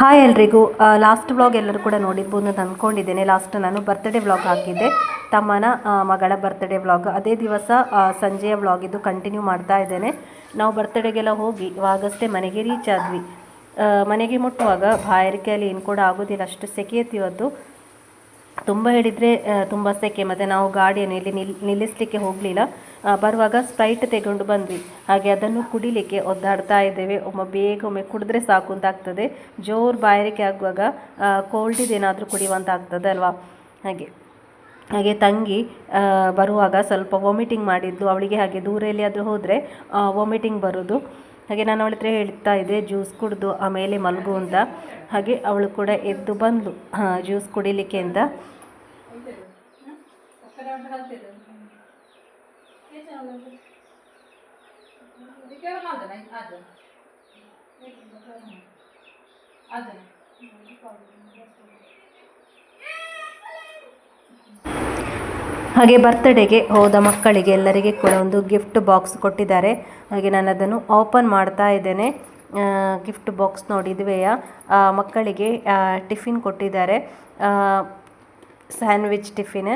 Hi ಎಲ್ರಿಗೂ. Last vlog ಎಲ್ಲರೂ ಕೂಡ ನೋಡಿರ್ಬೋದು ಅಂತ ಅಂದ್ಕೊಂಡಿದ್ದೇನೆ ಲಾಸ್ಟ್ ನಾನು ಬರ್ತ್ಡೇ ವ್ಲಾಗ್ ಹಾಕಿದ್ದೆ. ತಮ್ಮನ ಮಗಳ ಬರ್ತ್ಡೇ ವ್ಲಾಗ್ ಅದೇ ದಿವಸ ಸಂಜೆಯ ವ್ಲಾಗ್ ಇದು ಕಂಟಿನ್ಯೂ ಮಾಡ್ತಾ ಇದ್ದೇನೆ. ನಾವು ಬರ್ತ್ಡೇಗೆಲ್ಲ ಹೋಗಿ ಇವಾಗಷ್ಟೇ ಮನೆಗೆ ರೀಚ್ ಆದ್ವಿ. ಮನೆಗೆ ಮುಟ್ಟುವಾಗ ಬಾಯಾರಿಕೆಯಲ್ಲಿ ಏನು ಕೂಡ ಆಗೋದಿಲ್ಲ. ಅಷ್ಟು ಸೆಕೆ ಇತ್ತು ಇವತ್ತು. ತುಂಬ ಹೇಳಿದರೆ ತುಂಬ ಸೆಕೆ. ಮತ್ತು ನಾವು ಗಾಡಿಯನ್ನು ಇಲ್ಲಿ ನಿಲ್, ನಿಲ್ಲಿಸಲಿಕ್ಕೆ ಹೋಗಲಿಲ್ಲ. ಬರುವಾಗ ಸ್ಪ್ರೈಟ್ ತೆಗೊಂಡು ಬಂದ್ವಿ. ಹಾಗೆ ಅದನ್ನು ಕುಡಿಲಿಕ್ಕೆ ಒದ್ದಾಡ್ತಾ ಇದ್ದೇವೆ. ಒಮ್ಮೆ ಬೇಗ ಒಮ್ಮೆ ಕುಡಿದ್ರೆ ಸಾಕು ಅಂತ ಆಗ್ತದೆ. ಜೋರು ಬಾಯಾರಿಕೆ ಆಗುವಾಗ ಕೋಲ್ಡಿದೇನಾದರೂ ಕುಡಿಯುವಂತ ಆಗ್ತದೆ ಅಲ್ವಾ? ಹಾಗೆ. ಹಾಗೆ ತಂಗಿ ಬರುವಾಗ ಸ್ವಲ್ಪ ವಾಮಿಟಿಂಗ್ ಮಾಡಿದ್ದು. ಅವಳಿಗೆ ಹಾಗೆ ದೂರ ಎಲ್ಲಿಯಾದರೂ ಹೋದರೆ ವಾಮಿಟಿಂಗ್ ಬರೋದು ಹಾಗೆ ನಾನು ಅವಳ ಹತ್ರ ಹೇಳ್ತಾ ಇದ್ದೆ ಜ್ಯೂಸ್ ಕುಡಿದು ಆಮೇಲೆ ಮಲಗು ಅಂತ. ಹಾಗೆ ಅವಳು ಕೂಡ ಎದ್ದು ಬಂದ್ಲು. ಜ್ಯೂಸ್ ಕುಡಿಲಿಕ್ಕೆ ಅಂತ. ಹಾಗೆ ಬರ್ತ್ಡೇಗೆ ಹೋದ ಮಕ್ಕಳಿಗೆ ಎಲ್ಲರಿಗೆ ಕೂಡ ಒಂದು ಗಿಫ್ಟ್ ಬಾಕ್ಸ್ ಕೊಟ್ಟಿದ್ದಾರೆ. ಹಾಗೆ ನಾನು ಅದನ್ನು ಓಪನ್ ಮಾಡ್ತಾ ಇದ್ದೇನೆ. ಗಿಫ್ಟ್ ಬಾಕ್ಸ್ ನೋಡಿ ಇದುವೆಯ? ಮಕ್ಕಳಿಗೆ ಟಿಫಿನ್ ಕೊಟ್ಟಿದ್ದಾರೆ. Sandwich tiffin.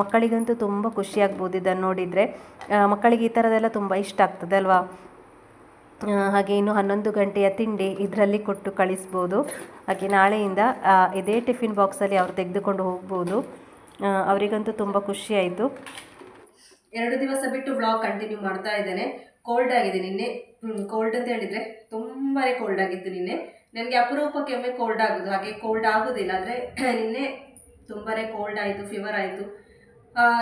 ಮಕ್ಕಳಿಗಂತೂ ತುಂಬ ಖುಷಿಯಾಗ್ಬೋದು ಇದನ್ನು ನೋಡಿದರೆ. ಮಕ್ಕಳಿಗೆ ಈ ಥರದೆಲ್ಲ ತುಂಬ ಇಷ್ಟ ಆಗ್ತದೆ ಅಲ್ವಾ? ಹಾಗೆ ಇನ್ನು ಹನ್ನೊಂದು ಗಂಟೆಯ ತಿಂಡಿ ಇದರಲ್ಲಿ ಕೊಟ್ಟು ಕಳಿಸ್ಬೋದು. ಹಾಗೆ ನಾಳೆಯಿಂದ ಇದೇ ಟಿಫಿನ್ ಬಾಕ್ಸಲ್ಲಿ ಅವರು ತೆಗೆದುಕೊಂಡು ಹೋಗ್ಬೋದು. ಅವರಿಗಂತೂ ತುಂಬ ಖುಷಿ ಆಯಿತು ಎರಡು ದಿವಸ ಬಿಟ್ಟು ಬ್ಲಾಗ್ ಕಂಟಿನ್ಯೂ ಮಾಡ್ತಾ ಇದ್ದೇನೆ. ಕೋಲ್ಡ್ ಆಗಿದೆ ನಿನ್ನೆ. ಕೋಲ್ಡ್ ಅಂತ ಹೇಳಿದರೆ ತುಂಬಾ ಕೋಲ್ಡ್ ಆಗಿತ್ತು ನಿನ್ನೆ. ನನಗೆ ಅಪರೂಪಕ್ಕೆ ಒಮ್ಮೆ ಕೋಲ್ಡ್ ಆಗೋದು. ಹಾಗೆ ಕೋಲ್ಡ್ ಆಗೋದಿಲ್ಲ ಅಂದರೆ ನಿನ್ನೆ ತುಂಬಾ ಕೋಲ್ಡ್ ಆಯಿತು ಫೀವರ್ ಆಯಿತು.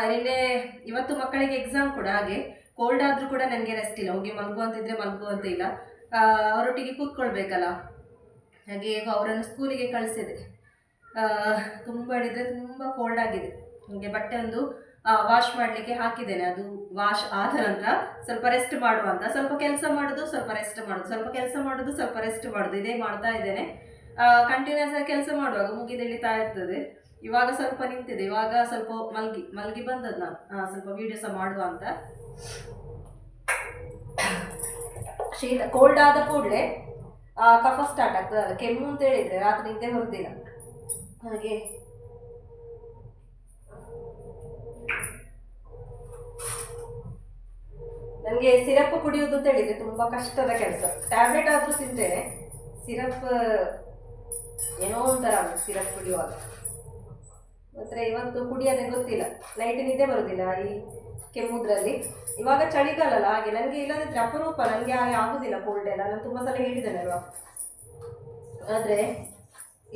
ನಿನ್ನೆ ಇವತ್ತು ಮಕ್ಕಳಿಗೆ ಎಕ್ಸಾಮ್ ಕೂಡ ಹಾಗೆ. ಕೋಲ್ಡ್ ಆದರೂ ಕೂಡ ನನಗೆ ರೆಸ್ಟ್ ಇಲ್ಲ. ಹೋಗಿ ಮಲ್ಗು ಮಲಗುವಂತ ಇಲ್ಲ. ಆ, ಅವರೊಟ್ಟಿಗೆ ಕೂತ್ಕೊಳ್ಬೇಕಲ್ಲ? ಹಾಗೆ ಅವರನ್ನು ಸ್ಕೂಲಿಗೆ ಕಳಿಸಿದೆ. ತುಂಬ ಹೇಳಿದರೆ ತುಂಬ ಕೋಲ್ಡ್ ಆಗಿದೆ. ನನಗೆ ಬಟ್ಟೆ ಒಂದು ವಾಶ್ ಮಾಡಲಿಕ್ಕೆ ಹಾಕಿದ್ದೇನೆ. ಅದು ವಾಶ್ ಆದ ನಂತರ ಸ್ವಲ್ಪ ರೆಸ್ಟ್ ಮಾಡುವಂತ ಸ್ವಲ್ಪ ಕೆಲಸ ಮಾಡೋದು ಸ್ವಲ್ಪ ರೆಸ್ಟ್ ಮಾಡೋದು. ಸ್ವಲ್ಪ ಕೆಲಸ ಮಾಡೋದು ಸ್ವಲ್ಪ ರೆಸ್ಟ್ ಮಾಡೋದು. ಇದೇ ಮಾಡ್ತಾ ಇದ್ದೇನೆ. ಕಂಟಿನ್ಯೂಸ್ ಆಗಿ ಕೆಲಸ ಮಾಡುವಾಗ ಮುಗಿದೆಳಿತಾ ಇರ್ತದೆ. ಇವಾಗ ಸ್ವಲ್ಪ ನಿಂತಿದೆ, ಇವಾಗ ಸ್ವಲ್ಪ ಮಲ್ಗಿ ಮಲ್ಗಿ ಬಂದದ್ದು ನಾನು ಸ್ವಲ್ಪ ವಿಡಿಯೋ ಸಹ ಮಾಡುವ ಅಂತ. ಶೀತ ಕೋಲ್ಡ್ ಆದ ಕೂಡಲೇ ಕಫ ಸ್ಟಾರ್ಟ್ ಆಗ್ತದಲ್ಲ ಕೆಮ್ಮು ಅಂತ ಹೇಳಿದ್ರೆ ರಾತ್ರಿ ನಿದ್ದೆ ಹೊರದಿಲ್ಲ ಹಾಗೆ. ನನಗೆ ಸಿರಪ್ ಕುಡಿಯೋದು ಅಂತ ಹೇಳಿದ್ರೆ ತುಂಬಾ ಕಷ್ಟದ ಕೆಲಸ. ಟ್ಯಾಬ್ಲೆಟ್ ಆದ್ರೂ ತಿಂತೇನೆ. ಸಿರಪ್, ಏನೋ ಒಂಥರ ಸಿರಪ್ ಕುಡಿಯುವಾಗ. ಮಾತ್ರ ಇವತ್ತು ಕುಡಿಯೋದೇ ಗೊತ್ತಿಲ್ಲ. ಲೈಟ್ ನಿದ್ದೆ ಬರೋದಿಲ್ಲ ಈ ಕೆಮ್ಮುದ್ರಲ್ಲಿ. ಇವಾಗ ಚಳಿಗಾಲ ಅಲ್ಲ ಹಾಗೆ ನನಗೆ ಇಲ್ಲದಿದ್ರೆ ಅಪರೂಪ ನನಗೆ ಹಾಗೆ ಆಗೋದಿಲ್ಲ ಕೋಲ್ಡ್ ಎಲ್ಲ. ನಾನು ತುಂಬ ಸಲ ಹೇಳಿದ್ದೇನೆ ಅಲ್ವಾ ಆದರೆ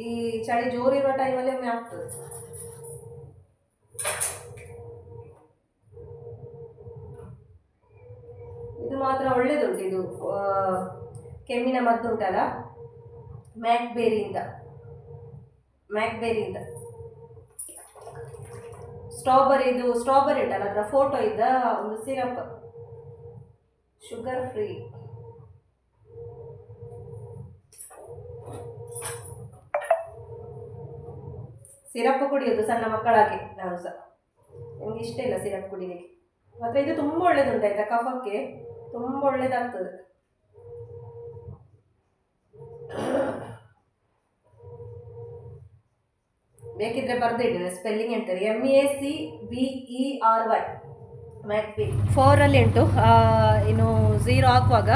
ಈ ಚಳಿ ಜೋರಿರುವ ಟೈಮಲ್ಲಿ ಒಮ್ಮೆ ಆಗ್ತದೆ. ಇದು ಮಾತ್ರ ಒಳ್ಳೇದುಂಟು ಇದು ಕೆಮ್ಮಿನ ಮದ್ದುಂಟಲ್ಲ? ಮ್ಯಾಕ್ಬೇರಿಯಿಂದ ಮ್ಯಾಕ್ಬೇರಿಯಿಂದ ಸ್ಟ್ರಾಬೆರಿ, ಇದು ಸ್ಟ್ರಾಬೆರಿ ಇಟ್ಟಲ್ಲ ಅದರ ಫೋಟೋ ಇದ್ದ ಒಂದು ಸಿರಪ್ ಶುಗರ್ ಫ್ರೀ ಸಿರಪ್ ಕುಡಿಯೋದು ಸಣ್ಣ ಮಕ್ಕಳಾಗಿ ನಾನು ಸಹ. ನಿಮ್ಗೆ ಇಷ್ಟ ಇಲ್ಲ ಸಿರಪ್ ಕುಡಿಲಿಕ್ಕೆ. ಮಾತ್ರ ಇದು ತುಂಬ ಒಳ್ಳೇದುಂಟು ಆಯ್ತಾ ಕಫಕ್ಕೆ ತುಂಬ ಒಳ್ಳೇದಾಗ್ತದೆ. ಬೇಕಿದ್ರೆ ಬರ್ದಿಟ್ಟಿದೆ ಸ್ಪೆಲ್ಲಿಂಗ್ ಹೇಳ್ತಾರೆ M A C B E R Y ಮ್ಯಾಕ್ಬಿ ಫೋರಲ್ಲಿ ಉಂಟು ಇನ್ನು ಝೀರೋ ಹಾಕುವಾಗ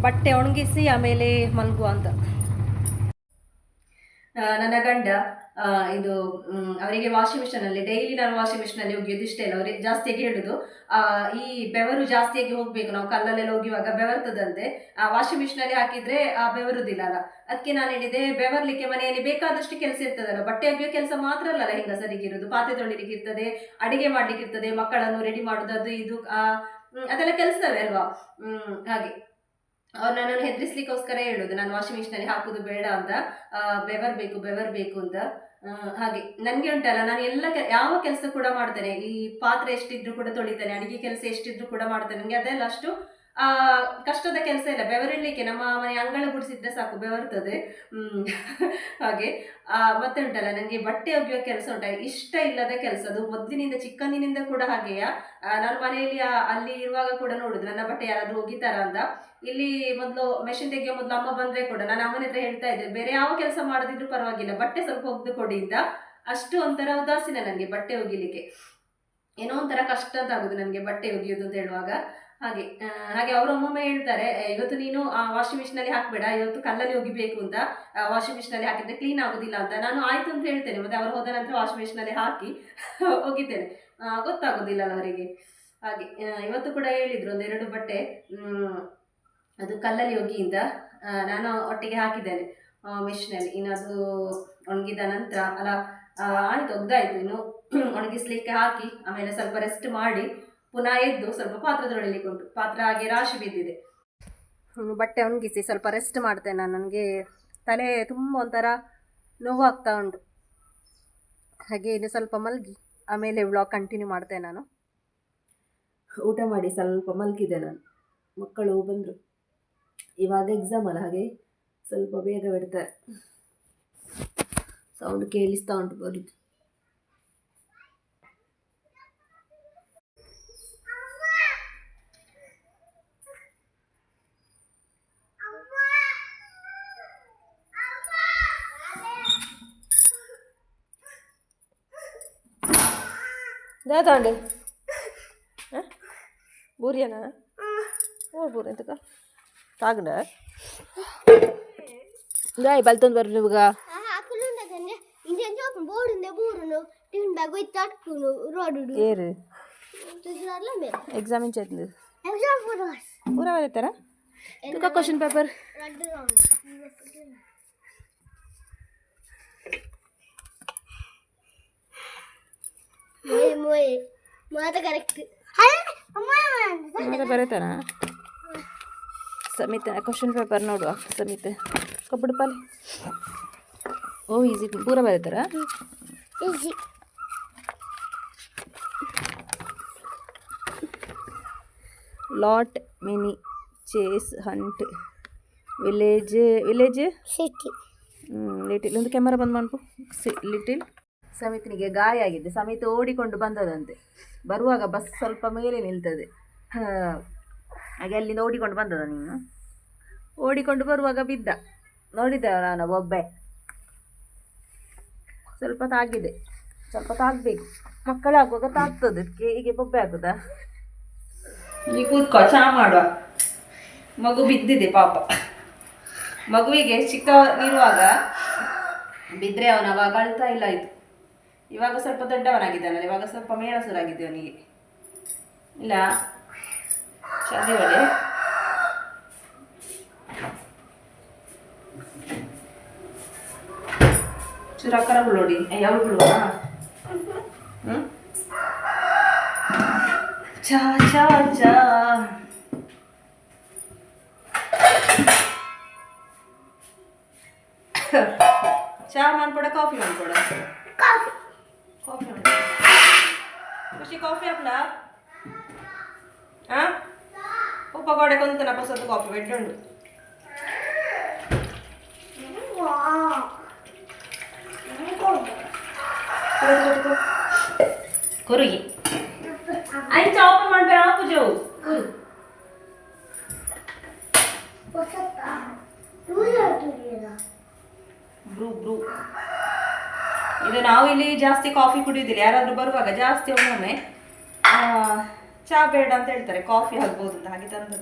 ಬಟ್ಟೆ ಒಣಗಿಸಿ ಆಮೇಲೆ ಮಲಗುವ ಅಂತ. ನನ್ನ ಗಂಡ ಇದು ಅವರಿಗೆ ವಾಷಿಂಗ್ ಮಿಷನ್ ಅಲ್ಲಿ ಡೈಲಿ ನಾನು ವಾಷಿಂಗ್ ಮಿಷನ್ ಅಲ್ಲಿ ಒಗೆಯೋದು ಇಷ್ಟ ಇಲ್ಲ. ಅವ್ರಿಗೆ ಜಾಸ್ತಿಯಾಗಿ ಹೇಳುದು ಈ ಬೆವರು ಜಾಸ್ತಿಯಾಗಿ ಹೋಗ್ಬೇಕು. ನಾವು ಕಲ್ಲಲ್ಲೆಲ್ಲ ಒಗೆಯುವಾಗ ಬೆವರ್ತದಂತೆ. ಆ ವಾಷಿಂಗ್ ಮಿಷನ್ ಅಲ್ಲಿ ಹಾಕಿದ್ರೆ ಆ ಬೆವರುದಿಲ್ಲ ಅಲ್ಲ. ಅದಕ್ಕೆ ನಾನು ಹೇಳಿದೆ, ಬೆವರ್ಲಿಕ್ಕೆ ಮನೆಯಲ್ಲಿ ಬೇಕಾದಷ್ಟು ಕೆಲಸ ಇರ್ತದಲ್ಲ. ಬಟ್ಟೆ ಒಗೆಯೋ ಕೆಲಸ ಮಾತ್ರ ಅಲ್ಲಲ್ಲ ಹೆಂಗಸರಿಗೆ ಇರೋದು ಪಾತ್ರೆ ತೊಳಿಲಿಕ್ಕೆ ಇರ್ತದೆ, ಅಡಿಗೆ ಮಾಡ್ಲಿಕ್ಕೆ ಇರ್ತದೆ, ಮಕ್ಕಳನ್ನು ರೆಡಿ ಮಾಡೋದು ಅದು ಇದು ಅದೆಲ್ಲ ಕೆಲಸವೇ ಅಲ್ವಾ? ಹ್ಮ್, ಹಾಗೆ. ಅವ್ರು ನನ್ನನ್ನು ಹೆದರಿಸ್ಲಿಕ್ಕೋಸ್ಕರ ಹೇಳುದು, ನಾನು ವಾಷಿಂಗ್ ಮಿಷಿನ್ ಅಲ್ಲಿ ಹಾಕುದು ಬೇಡ ಅಂತ ಬೆವರ್ ಬೇಕು ಬೆವರ್ ಬೇಕು ಅಂತ. ಹಾಗೆ. ನನಗೆ ಉಂಟಲ್ಲ, ನಾನು ಎಲ್ಲ ಯಾವ ಕೆಲಸ ಕೂಡ ಮಾಡ್ತೇನೆ. ಈ ಪಾತ್ರೆ ಎಷ್ಟಿದ್ರು ಕೂಡ ತೊಳಿತೇನೆ, ಅಡಿಗೆ ಕೆಲಸ ಎಷ್ಟಿದ್ರು ಕೂಡ ಮಾಡ್ತೇನೆ. ನನಗೆ ಅದೆಲ್ಲ ಅಷ್ಟು ಕಷ್ಟದ ಕೆಲಸ ಇಲ್ಲ. ಬೆವರಿಲಿಕ್ಕೆ ನಮ್ಮ ಮನೆ ಅಂಗಳ ಗುಡಿಸಿದ್ರೆ ಸಾಕು ಬೆವರ್ತದೆ ಹಾಗೆ. ಆ, ಮತ್ತೆ ಉಂಟಲ್ಲ ನನಗೆ ಬಟ್ಟೆ ಒಗೆಯುವ ಕೆಲಸ ಉಂಟ. ಇಷ್ಟ ಇಲ್ಲದ ಕೆಲಸ, ಅದು ಮೊದಲಿನಿಂದ ಚಿಕ್ಕಂದಿನಿಂದ ಕೂಡ ಹಾಗೆಯಾ? ನಾನು ಮನೆಯಲ್ಲಿ ಅಲ್ಲಿ ಇರುವಾಗ ಕೂಡ ನೋಡುದು. ನನ್ನ ಬಟ್ಟೆ ಯಾರಾದ್ರೂ ಒಗಿತಾರ ಅಂತ. ಇಲ್ಲಿ ಮೊದಲು ಮೆಷಿನ್ ತೆಗೆಯೋ ಮೊದಲು ಅಮ್ಮ ಬಂದ್ರೆ ಕೂಡ ನಾನು ಅಮ್ಮನ ಹತ್ರ ಹೇಳ್ತಾ ಇದ್ದೆ, ಬೇರೆ ಯಾವ ಕೆಲಸ ಮಾಡದಿದ್ರು ಪರವಾಗಿಲ್ಲ. ಬಟ್ಟೆ ಸ್ವಲ್ಪ ಒಗ್ದು ಕೊಡಿ ಅಂತ. ಅಷ್ಟು ಒಂಥರ ಉದಾಸೀನ ನನಗೆ ಬಟ್ಟೆ ಒಗಿಲಿಕ್ಕೆ. ಏನೋ ಒಂಥರ ಕಷ್ಟ ಅಂತ ಆಗುದು ನನಗೆ ಬಟ್ಟೆ ಒಗೆಯೋದು ಅಂತ ಹೇಳುವಾಗ. ಹಾಗೆ ಹಾಗೆ ಅವರು ಒಮ್ಮೊಮ್ಮೆ ಹೇಳ್ತಾರೆ ಇವತ್ತು ನೀನು ಆ ವಾಷಿಂಗ್ ಮಿಷಿನ್ ಅಲ್ಲಿ ಹಾಕ್ಬೇಡ, ಇವತ್ತು ಕಲ್ಲಲ್ಲಿ ಒಗಿಬೇಕು ಅಂತ. ವಾಷಿಂಗ್ ಮಿಷಿನಲ್ಲಿ ಹಾಕಿದ್ರೆ ಕ್ಲೀನ್ ಆಗುದಿಲ್ಲ ಅಂತ. ನಾನು ಆಯ್ತು ಅಂತ ಹೇಳ್ತೇನೆ, ಮತ್ತೆ ಅವರು ಹೋದ ನಂತರ ವಾಷಿಂಗ್ ಮಿಷಿನ್ ಅಲ್ಲಿ ಹಾಕಿ ಒಗಿತೇನೆ ಗೊತ್ತಾಗೋದಿಲ್ಲ ಅವರಿಗೆ. ಹಾಗೆ ಇವತ್ತು ಕೂಡ ಹೇಳಿದ್ರು ಒಂದೆರಡು ಬಟ್ಟೆ ಅದು ಕಲ್ಲಲ್ಲಿ ಒಗಿಯಿಂದ ನಾನು ಒಟ್ಟಿಗೆ ಹಾಕಿದ್ದೇನೆ ಮಿಷಿನಲ್ಲಿ ಇನ್ನು ಅದು ಒಣಗಿದ ನಂತರ, ಅಲ್ಲ ಆಯ್ತು, ಒಗ್ದಾಯ್ತು. ಇನ್ನು ಒಣಗಿಸ್ಲಿಕ್ಕೆ ಹಾಕಿ, ಆಮೇಲೆ ಸ್ವಲ್ಪ ರೆಸ್ಟ್ ಮಾಡಿ ಪುನಃ ಎದ್ದು ಸ್ವಲ್ಪ ಪಾತ್ರ ತೊಳಿಲಿಕ್ಕೆ ಉಂಟು ಪಾತ್ರ ಹಾಗೆ ರಾಶಿ ಬಿದ್ದಿದೆ. ಬಟ್ಟೆ ಒಣಗಿಸಿ ಸ್ವಲ್ಪ ರೆಸ್ಟ್ ಮಾಡ್ತೇನೆ ನಾನು. ನನಗೆ ತಲೆ ತುಂಬ ಒಂಥರ ನೋವಾಗ್ತಾ ಉಂಟು. ಹಾಗೆ ಇನ್ನು ಸ್ವಲ್ಪ ಮಲಗಿ ಆಮೇಲೆ ವ್ಲಾಗ್ ಕಂಟಿನ್ಯೂ ಮಾಡ್ತೇನೆ ನಾನು. ಊಟ ಮಾಡಿ ಸ್ವಲ್ಪ ಮಲಗಿದೆ ನಾನು. ಮಕ್ಕಳು ಬಂದರು. ಇವಾಗ ಎಕ್ಸಾಮ್ ಅಲ್ಲ ಹಾಗೆ ಸ್ವಲ್ಪ ಬೇಗ ಬಿಡ್ತಾರೆ. ಸೌಂಡ್ ಕೇಳಿಸ್ತಾ ಉಂಟು ಬರುದು. దాతాండి. బూరియానా? ఓ బూరి ఎంతగా తాగడా దా బలితోంది బరు నువ్వుగా ఏరు? ఎగ్జామిన్ చేతుంది ఊరా వెళ్తారా ఇంకా క్వశ్చన్ పేపర్ ರೆಡ್ ರೌಂಡ್ ಮೋಯ್ ಮೋಯ್ ಮಾತ ಕರೆಕ್ಟ್ ಅಮ್ಮ ಮತ್ತೆ ಬರೀತಾರಾ ಸಮಿತ ಕ್ವಶನ್ ಪೇಪರ್ ನೋಡುವ ಸಮಿತ ಕಬ್ಬಡು ಪಾಲಿ ಓ ಈಸಿ ಪೂರ ಬರೀತಾರಾ easy lot mini chase hunt village village city little ಒಂದು ಕ್ಯಾಮರಾ ಬಂದ್ ಮಾಡ್ಬು ಲಿಟಿಲ್ ಸಮಿತಿನಿಗೆ ಗಾಯ ಆಗಿದೆ ಸಮಿತಿ ಓಡಿಕೊಂಡು ಬಂದದಂತೆ. ಬರುವಾಗ ಬಸ್ ಸ್ವಲ್ಪ ಮೇಲೆ ನಿಲ್ತದೆ. ಹಾಗೆ ಅಲ್ಲಿಂದ ಓಡಿಕೊಂಡು ಬಂದದ ನೀನು? ಓಡಿಕೊಂಡು ಬರುವಾಗ ಬಿದ್ದ. ನೋಡಿದ್ದೆ ನಾನು ಒಬ್ಬೆ. ಸ್ವಲ್ಪ ತಾಗಿದೆ. ಸ್ವಲ್ಪ ತಾಗಬೇಕು. ಮಕ್ಕಳಾಗುವಾಗ ತಾಗ್ತದೆ. ಅದಕ್ಕೆ ಹೀಗೆ ಬೊಬ್ಬೆ ಆಗುದಾ ನೀ ಕೂತ್ಕೋ, ಚಾ ಮಾಡುವ. ಮಗು ಬಿದ್ದಿದೆ ಪಾಪ. ಮಗುವಿಗೆ ಚಿಕ್ಕವನಿರುವಾಗ ಬಿದ್ದರೆ ಅವನವಾಗ ಅಳ್ತಾ ಇಲ್ಲ ಆಯ್ತು ಇವಾಗ ಸ್ವಲ್ಪ ದೊಡ್ಡವನಾಗಿದ್ದಾನಲ್ಲ ಇವಾಗ ಸ್ವಲ್ಪ ಮೇಳಸುರಾಗಿದೆ ಅವನಿಗೆ. ಇಲ್ಲ ಶಾದಿ ಒಳ್ಳೆ ಚೂರಕ್ಕರ ಬಿಡೋಡಿ ಯಾವ ಬಿಡುವ? ಹ್ಞೂ ಚಾ ಚಾ ಚಾ. ಚಾ ಮಾಡ್ಕೊಡ, ಕಾಫಿ ಮಾಡ್ಕೊಡ. ಕಾಫಿ ಮಾಡ್ಕೊಡ ಖುಷಿ ಕಾಫಿ ಹಾಕ್ಲಾ ಹಾಂ ಉಪ್ಪ ಗೋಡೆ ಕೊಂತ ನಪಸತ್ತು ಕಾಫಿ ಬೆಡ್ಡುಂಡು ಕುರುಗಿ ಆಯ್ತು ಓಪನ್ ಮಾಡ್ಬೇಡ ಪೂಜೆವು ಕುರು ಬ್ರೂ ಬ್ರೂ ಇದು ನಾವು ಇಲ್ಲಿ ಜಾಸ್ತಿ ಕಾಫಿ ಕುಡಿಯೋದಿಲ್ಲ. ಯಾರಾದರೂ ಬರುವಾಗ ಜಾಸ್ತಿ ಒಮ್ಮೊಮ್ಮೆ ಚಹಾ ಬೇಡ ಅಂತ ಹೇಳ್ತಾರೆ. ಕಾಫಿ ಆಗ್ಬೋದು ಅಂತ ಹಾಗೆ ತಂದು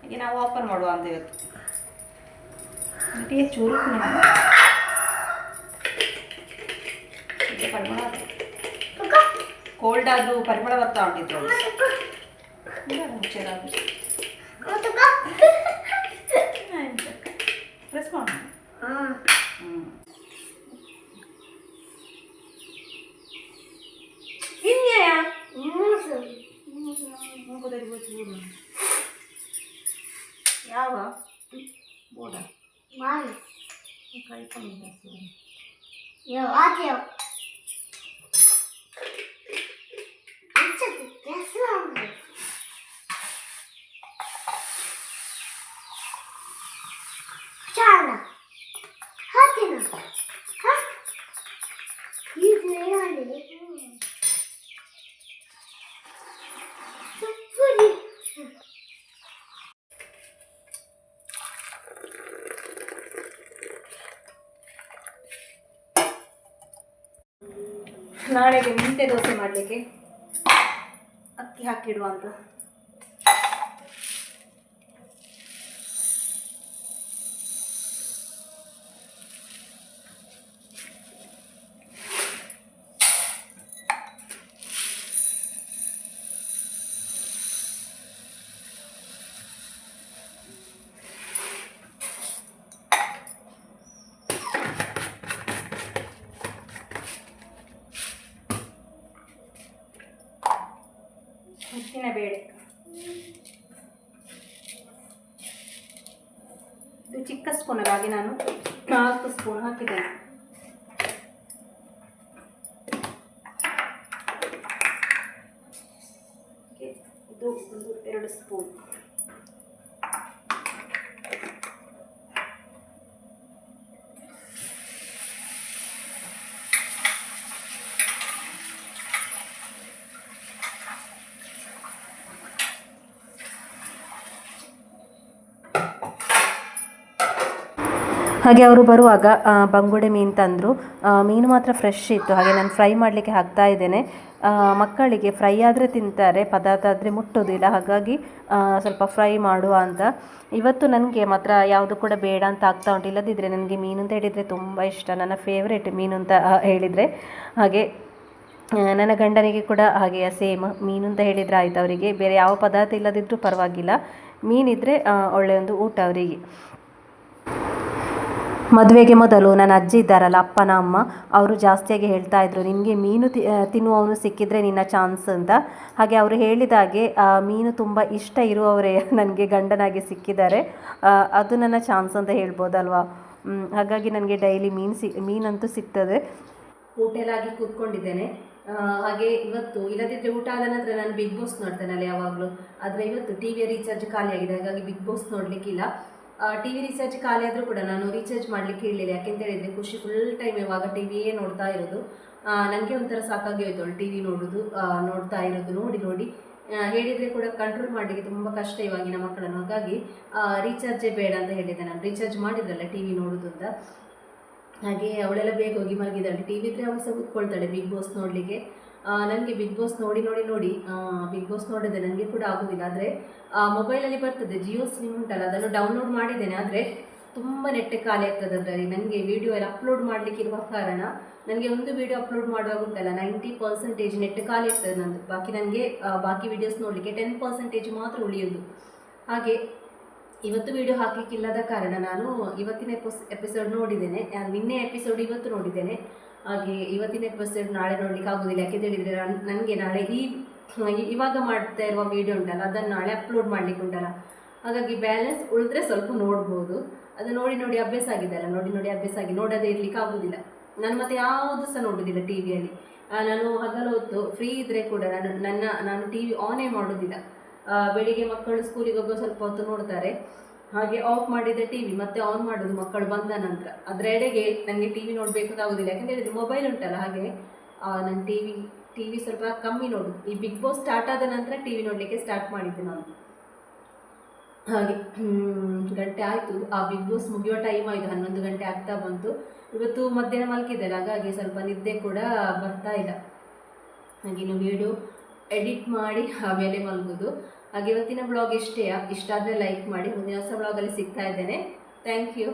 ಹಾಗೆ ನಾವು ಓಪನ್ ಮಾಡುವ ಅಂತ ಇವತ್ತು. ಚೂರು ಪರಿಮಳ ಕೋಲ್ಡ್ ಆದರೂ ಪರಿಮಳ ಬರ್ತಾ ಉಂಟಿತ್ತು ಪ್ರೆಸ್ ಮಾಡಿ ಹ್ಞೂ ಹಿಂಗೆಯ ಯಾವ ಬೋಡ Yo, adiós. Échate, ¿qué hacemos? ನಾಳೆಗೆ ಮೆಂತೆ ದೋಸೆ ಮಾಡಲಿಕ್ಕೆ ಅಕ್ಕಿ ಹಾಕಿಡುವ ಅಂತ. ಹಾಗೆ ನಾನು ನಾಲ್ಕು ಸ್ಪೂನ್ ಹಾಕಿದ್ದೇನೆ ಹಾಗೆ ಇದು ಒಂದು ಎರಡು ಸ್ಪೂನ್ ಹಾಗೆ ಅವರು ಬರುವಾಗ ಬಂಗುಡೆ ಮೀನು ತಂದರು. ಮೀನು ಮಾತ್ರ ಫ್ರೆಶ್ ಇತ್ತು. ಹಾಗೆ ನಾನು ಫ್ರೈ ಮಾಡಲಿಕ್ಕೆ ಹಾಕ್ತಾ ಇದ್ದೇನೆ. ಮಕ್ಕಳಿಗೆ ಫ್ರೈ ಆದರೆ ತಿಂತಾರೆ ಪದಾರ್ಥ ಆದರೆ ಮುಟ್ಟೋದಿಲ್ಲ ಹಾಗಾಗಿ ಸ್ವಲ್ಪ ಫ್ರೈ ಮಾಡುವ ಅಂತ. ಇವತ್ತು ನನಗೆ ಮಾತ್ರ ಯಾವುದು ಕೂಡ ಬೇಡ ಅಂತ ಆಗ್ತಾ ಉಂಟು. ಇಲ್ಲದಿದ್ದರೆ ನನಗೆ ಮೀನು ಅಂತ ಹೇಳಿದರೆ ತುಂಬ ಇಷ್ಟ. ನನ್ನ ಫೇವ್ರೇಟ್ ಮೀನು ಅಂತ ಹೇಳಿದರೆ. ಹಾಗೆ ನನ್ನ ಗಂಡನಿಗೆ ಕೂಡ ಹಾಗೆ ಸೇಮ್ ಮೀನು ಅಂತ ಹೇಳಿದರೆ ಆಯ್ತು ಅವರಿಗೆ. ಬೇರೆ ಯಾವ ಪದಾರ್ಥ ಇಲ್ಲದಿದ್ದರೂ ಪರವಾಗಿಲ್ಲ. ಮೀನಿದ್ರೆ ಆ, ಒಳ್ಳೆಯ ಒಂದು ಊಟ ಅವರಿಗೆ. ಮದುವೆಗೆ ಮೊದಲು ನನ್ನ ಅಜ್ಜಿ ಇದ್ದಾರಲ್ಲ, ಅಪ್ಪನ ಅಮ್ಮ, ಅವರು ಜಾಸ್ತಿಯಾಗಿ ಹೇಳ್ತಾ ಇದ್ರು, ನಿನಗೆ ಮೀನು ತಿನ್ನುವವನು ಸಿಕ್ಕಿದ್ರೆ ನಿನ್ನ ಚಾನ್ಸ್ ಅಂತ. ಹಾಗೆ ಅವರು ಹೇಳಿದ ಹಾಗೆ ಮೀನು ತುಂಬ ಇಷ್ಟ ಇರುವವರೇ ನನಗೆ ಗಂಡನಾಗಿ ಸಿಕ್ಕಿದ್ದಾರೆ ಅದು ನನ್ನ ಚಾನ್ಸ್ ಅಂತ ಹೇಳ್ಬೋದಲ್ವಾ? ಹಾಗಾಗಿ ನನಗೆ ಡೈಲಿ ಮೀನು ಸಿ, ಮೀನಂತೂ ಸಿಗ್ತದೆ. ಹೋಟೆಲಾಗಿ ಕೂತ್ಕೊಂಡಿದ್ದೇನೆ. ಹಾಗೆ ಇವತ್ತು ಇಲ್ಲದಿದ್ದರೆ ಊಟ ಆದ ನಂತರ ನಾನು ಬಿಗ್ ಬಾಸ್ ನೋಡ್ತೇನಲ್ಲ ಯಾವಾಗಲೂ. ಆದರೆ ಇವತ್ತು ಟಿ ವಿಯ ರೀಚಾರ್ಜ್ ಖಾಲಿ ಆಗಿದೆ ಹಾಗಾಗಿ ಬಿಗ್ ಬಾಸ್ ನೋಡಲಿಕ್ಕಿಲ್ಲ. ಟಿ ವಿ ರೀಚಾರ್ಜ್ ಖಾಲಿ ಆದರೂ ಕೂಡ ನಾನು ರೀಚಾರ್ಜ್ ಮಾಡಲಿಕ್ಕೆ ಹೇಳಲಿಲ್ಲ ಯಾಕೆಂತ ಹೇಳಿದರೆ ಖುಷಿ ಫುಲ್ ಟೈಮ್ ಇವಾಗ ಟಿ ವಿಯೇ ನೋಡ್ತಾ ಇರೋದು. ನನಗೆ ಒಂಥರ ಸಾಕಾಗಿ ಹೋಯ್ತು ಟಿ ವಿ ನೋಡೋದು ನೋಡ್ತಾ ಇರೋದು, ನೋಡಿ ನೋಡಿ. ಹೇಳಿದರೆ ಕೂಡ ಕಂಟ್ರೋಲ್ ಮಾಡಲಿಕ್ಕೆ ತುಂಬ ಕಷ್ಟ ಇವಾಗಿನ ಮಕ್ಕಳನ್ನು ಹಾಗಾಗಿ ರೀಚಾರ್ಜೇ ಬೇಡ ಅಂತ ಹೇಳಿದ್ದೆ ನಾನು. ರೀಚಾರ್ಜ್ ಮಾಡಿದ್ರಲ್ಲ ಟಿ ವಿ ನೋಡೋದು ಅಂತ. ಹಾಗೆ ಅವಳೆಲ್ಲ ಬೇಗ ಹೋಗಿ ಮಲಗಿದ್ದಾಳೆ ಟಿ ವಿ ಇದ್ರೆ ಅವಳು ಸಹ ಕೂತ್ಕೊಳ್ತಾಳೆ ಬಿಗ್ ಬಾಸ್ ನೋಡಲಿಕ್ಕೆ. ನನಗೆ ಬಿಗ್ ಬಾಸ್ ನೋಡಿ ನೋಡಿ ನೋಡಿ ಬಿಗ್ ಬಾಸ್ ನೋಡಿದೆ ನನಗೆ ಕೂಡ ಆಗೋದಿಲ್ಲ. ಆದರೆ ಮೊಬೈಲಲ್ಲಿ ಬರ್ತದೆ ಜಿಯೋ ಸಿಮ್ ಉಂಟಲ್ಲ, ಅದನ್ನು ಡೌನ್ಲೋಡ್ ಮಾಡಿದ್ದೇನೆ. ಆದರೆ, ತುಂಬ ನೆಟ್ಟೆ ಖಾಲಿ ಆಗ್ತದೆ ಅದರಲ್ಲಿ ನನಗೆ ವಿಡಿಯೋ ಎಲ್ಲ ಅಪ್ಲೋಡ್ ಮಾಡಲಿಕ್ಕಿರುವ ಕಾರಣ ನನಗೆ ಒಂದು ವಿಡಿಯೋ ಅಪ್ಲೋಡ್ ಮಾಡುವಾಗ ಉಂಟಲ್ಲ ನೈಂಟಿ ಪರ್ಸೆಂಟೇಜ್ ನೆಟ್ ಖಾಲಿ ಆಗ್ತದೆ ನಂದು. ಬಾಕಿ ನನಗೆ ಬಾಕಿ ವಿಡಿಯೋಸ್ ನೋಡಲಿಕ್ಕೆ ಟೆನ್ ಪರ್ಸೆಂಟೇಜ್ ಮಾತ್ರ ಉಳಿಯೋದು ಹಾಗೆ, ಇವತ್ತು ವಿಡಿಯೋ ಹಾಕಲಿಕ್ಕಿಲ್ಲದ ಕಾರಣ ನಾನು ಇವತ್ತಿನ ಎಪಿಸ್ ಎಪಿಸೋಡ್ ನೋಡಿದ್ದೇನೆ. ನಾನು ನಿನ್ನೆ ಎಪಿಸೋಡ್ ಇವತ್ತು ನೋಡಿದ್ದೇನೆ. ಹಾಗೆ ಇವತ್ತಿನ ಎಪಿಸೋಡ್ ನಾಳೆ ನೋಡ್ಲಿಕ್ಕೆ ಆಗೋದಿಲ್ಲ. ಯಾಕೆ ಹೇಳಿದ್ರೆ ನನಗೆ ನಾಳೆ ಈ ಇವಾಗ ಮಾಡ್ತಾ ಇರುವ ವಿಡಿಯೋ ಉಂಟಲ್ಲ, ಅದನ್ನು ನಾಳೆ ಅಪ್ಲೋಡ್ ಮಾಡ್ಲಿಕ್ಕೆ ಉಂಟಲ್ಲ. ಹಾಗಾಗಿ ಬ್ಯಾಲೆನ್ಸ್ ಉಳಿದ್ರೆ ಸ್ವಲ್ಪ ನೋಡ್ಬೋದು. ಅದು ನೋಡಿ ನೋಡಿ ಅಭ್ಯಾಸ ಆಗಿದೆ ಅಲ್ಲ ನೋಡಿ ನೋಡಿ ಅಭ್ಯಾಸ ಆಗಿ ನೋಡೋದೇ ಇರ್ಲಿಕ್ಕೆ ಆಗೋದಿಲ್ಲ. ನಾನು ಮತ್ತೆ ಯಾವುದು ಸಹ ನೋಡೋದಿಲ್ಲ ಟಿ ವಿಯಲ್ಲಿ ನಾನು ಹಗಲು ಹೊತ್ತು ಫ್ರೀ ಇದ್ದರೆ ಕೂಡ ನಾನು, ನನ್ನ, ನಾನು ಟಿ ವಿ ಆನೇ ಮಾಡೋದಿಲ್ಲ. ಬೆಳಿಗ್ಗೆ ಮಕ್ಕಳು ಸ್ಕೂಲಿಗೆ ಹೋಗೋ ಸ್ವಲ್ಪ ಹೊತ್ತು ನೋಡ್ತಾರೆ. ಹಾಗೆ ಆಫ್ ಮಾಡಿದ ಟಿವಿ ಮತ್ತೆ ಆನ್ ಮಾಡೋದು ಮಕ್ಕಳು ಬಂದ ನಂತರ. ಅದರ ಎಡೆಗೆ ನನಗೆ ಟಿವಿ ನೋಡಬೇಕು ಆಗೋದಿಲ್ಲ. ಯಾಕಂತ ಹೇಳಿದ್ರೆ ಮೊಬೈಲ್ ಉಂಟಲ್ಲ, ಹಾಗೆ ನಾನು ಟಿವಿ ಟಿವಿ ಸ್ವಲ್ಪ ಕಮ್ಮಿ ನೋಡು ಈ ಬಿಗ್ ಬಾಸ್ ಸ್ಟಾರ್ಟ್ ಆದ ನಂತರ ಟಿವಿ ನೋಡಲಿಕ್ಕೆ ಸ್ಟಾರ್ಟ್ ಮಾಡಿದ್ದೆ ನಾನು. ಹಾಗೆ ಗಂಟೆ ಆಯಿತು. ಆ ಬಿಗ್ ಬಾಸ್ ಮುಗಿಯೋ ಟೈಮ್ ಆಯಿತು. ಹನ್ನೊಂದು ಗಂಟೆ ಆಗ್ತಾ ಬಂತು. ಇವತ್ತು ಮಧ್ಯಾಹ್ನ ಮಲ್ಕಿದ್ದಾರೆ ಹಾಗಾಗಿ ಸ್ವಲ್ಪ ನಿದ್ದೆ ಕೂಡ ಬರ್ತಾ ಇಲ್ಲ. ಹಾಗೆ ಇನ್ನು ವಿಡಿಯೋ ಎಡಿಟ್ ಮಾಡಿ ಆಮೇಲೆ ಮಲಗೋದು. ಹಾಗೆ ಇವತ್ತಿನ ಬ್ಲಾಗ್ ಇಷ್ಟೇ ಇಷ್ಟ ಆದರೆ ಲೈಕ್ ಮಾಡಿ, ಮುಂದಿನ ಹೊಸ ಬ್ಲಾಗಲ್ಲಿ ಸಿಗ್ತಾ ಇದ್ದೇನೆ. Thank you